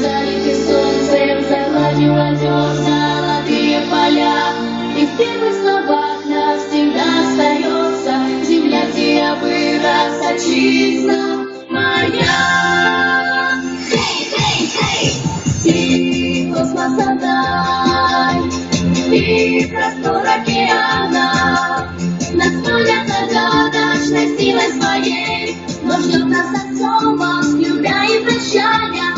залиты солнцем, загладила дерна золотые поля. И в первых словах навсегда остается земля, где я вырос, отчизна моя. Хей, хей, хей! И космоса даль, и простор океана Нас манят загадочной силой своей Но ждет нас Артема, любя и прощая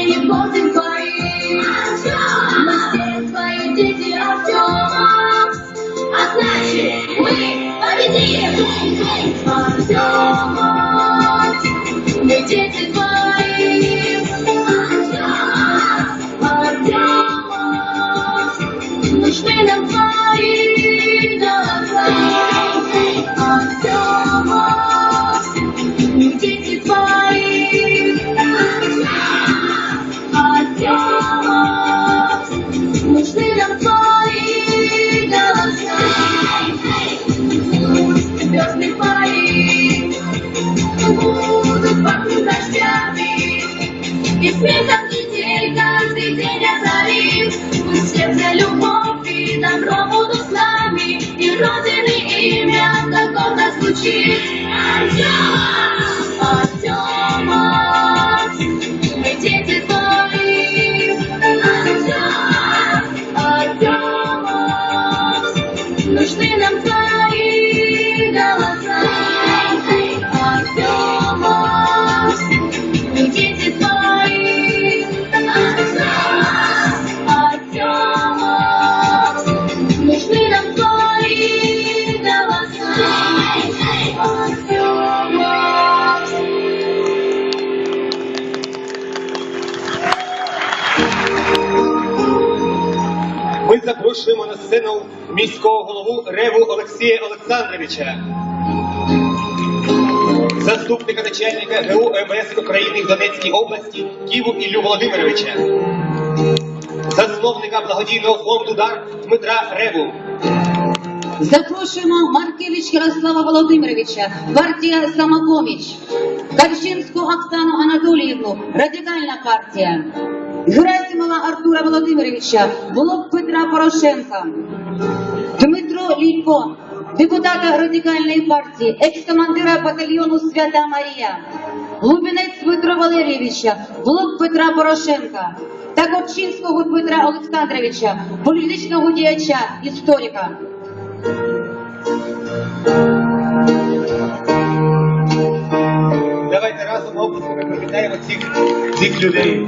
Thank you. Добро будут с нами И Родины имя, как гордо звучит. Артема, Артема, мы дети твои. Артема, Артема, нужны нам твои Ми запрошуємо на сцену міського голову Реву Олексія Олександровича, заступника начальника ГУ МВС України в Донецькій області Ківу Іллю Володимировича, засновника благодійного фонду Дар Дмитра Реву, Запрошуємо Маркевич Ярослава Володимировича, партія Самопоміч, Кальчинську Оксану Анатоліївну, Радикальна партія, Герасимова Артура Володимировича, Блок Петра Порошенка, Дмитро Лійко, депутата Радикальної партії, екс-командира батальйону Свята Марія, Лубінець Дмитро Валерійовича, Блок Петра Порошенка та Корчинського Дмитра Олександровича, політичного діяча, історика. Давайте разом оплесками привітаємо цих, цих людей.